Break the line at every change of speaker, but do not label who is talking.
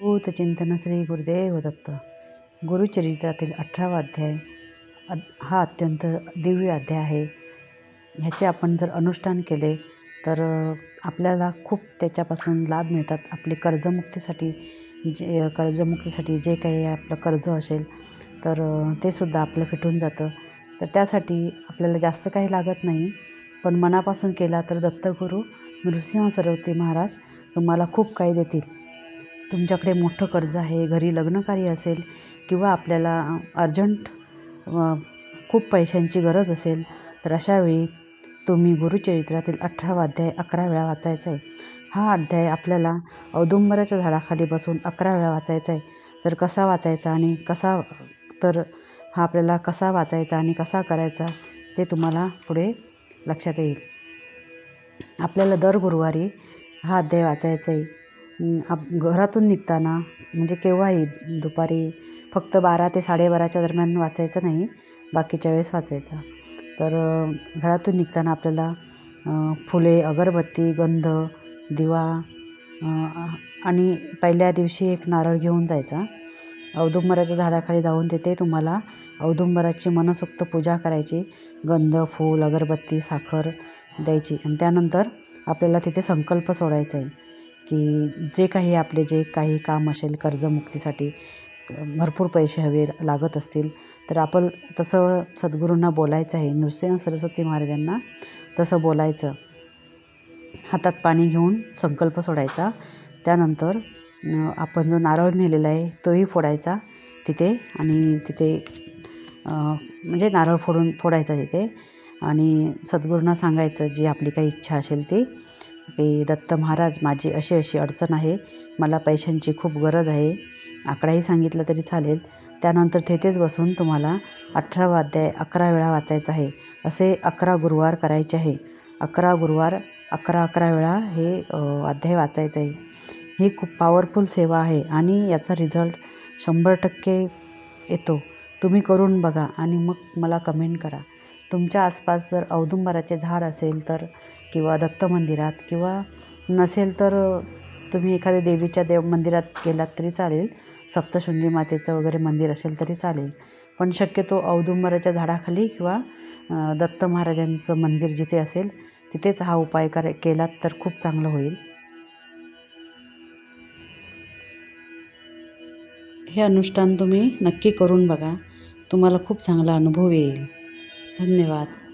चिंतन श्री गुरुदेव दत्त गुरुचरित्रातील अठरावा अध्याय हा अत्यंत दिव्य अध्याय आहे. ह्याचे आपण जर अनुष्ठान केले तर आपल्याला खूप त्याच्यापासून लाभ मिळतात. आपली कर्जमुक्तीसाठी जे कर्जमुक्तीसाठी जे काही आपलं कर्ज असेल तर ते सुद्धा आपलं फिटून जातं. तर त्यासाठी आपल्याला जास्त काही लागत नाही. पण मनापासून केला तर दत्तगुरू नृसिंह सरस्वती महाराज तुम्हाला खूप काही देतील. तुमच्याकडे मोठं कर्ज आहे घरी लग्नकार्य असेल किंवा आपल्याला अर्जंट खूप पैशांची गरज असेल तर अशावेळी तुम्ही गुरुचरित्रातील अठरावा अध्याय अकरा वेळा वाचायचा आहे. हा अध्याय आपल्याला औदुंबराच्या झाडाखाली बसून अकरा वेळा वाचायचा आहे. तर कसा वाचायचा आणि कसा तर हा आपल्याला कसा वाचायचा आणि कसा करायचा ते तुम्हाला पुढे लक्षात येईल. आपल्याला दर गुरुवारी हा अध्याय वाचायचा आहे. आप घरातून निघताना म्हणजे केव्हाही दुपारी फक्त बारा ते साडेबाराच्या दरम्यान वाचायचं नाही बाकीच्या वेळेस वाचायचा. तर घरातून निघताना आपल्याला फुले अगरबत्ती गंध दिवा आणि पहिल्या दिवशी एक नारळ घेऊन जायचा. औदुंबराच्या झाडाखाली जाऊन तिथे तुम्हाला औदुंबराची मनसोक्त पूजा करायची. गंध फूल अगरबत्ती साखर द्यायची. आणि त्यानंतर आपल्याला तिथे संकल्प सोडायचा आहे की जे काही आपले जे काही काम असेल कर्जमुक्तीसाठी भरपूर पैसे हवे लागत असतील तर आपण तसं सद्गुरूंना बोलायचं आहे. नृसिंह सरस्वती महाराजांना तसं बोलायचं. हातात पाणी घेऊन संकल्प सोडायचा. त्यानंतर आपण जो नारळ नेलेला आहे तोही फोडायचा तिथे आणि तिथे म्हणजे नारळ फोडून फोडायचा तिथे. आणि सद्गुरूंना सांगायचं जी आपली काही इच्छा असेल ती. की दत्त महाराज माझी अशी अशी अडचण आहे. मला पैशांची खूप गरज आहे. आकडाही सांगितलं तरी चालेल. त्यानंतर तेथेच बसून तुम्हाला अठरावा अध्याय अकरा वेळा वाचायचा आहे. असे अकरा गुरुवार करायचे आहे. अकरा गुरुवार अकरा अकरा वेळा हे अध्याय वाचायचं आहे. ही खूप पॉवरफुल सेवा आहे आणि याचा रिझल्ट शंभर टक्के येतो. तुम्ही करून बघा आणि मग मला कमेंट करा. तुमच्या आसपास जर औदुंबराचे झाड असेल तर किंवा दत्त मंदिरात किंवा नसेल तर तुम्ही एखाद्या देवीच्या देव मंदिरात गेलात तरी चालेल. सप्तशृंगी मातेचं वगैरे मंदिर असेल तरी चालेल. पण शक्यतो औदुंबराच्या झाडाखाली किंवा दत्त महाराजांचं मंदिर जिथे असेल तिथेच हा उपाय कर केलात तर खूप चांगलं होईल. हे अनुष्ठान तुम्ही नक्की करून बघा. तुम्हाला खूप चांगला अनुभव येईल. धन्यवाद.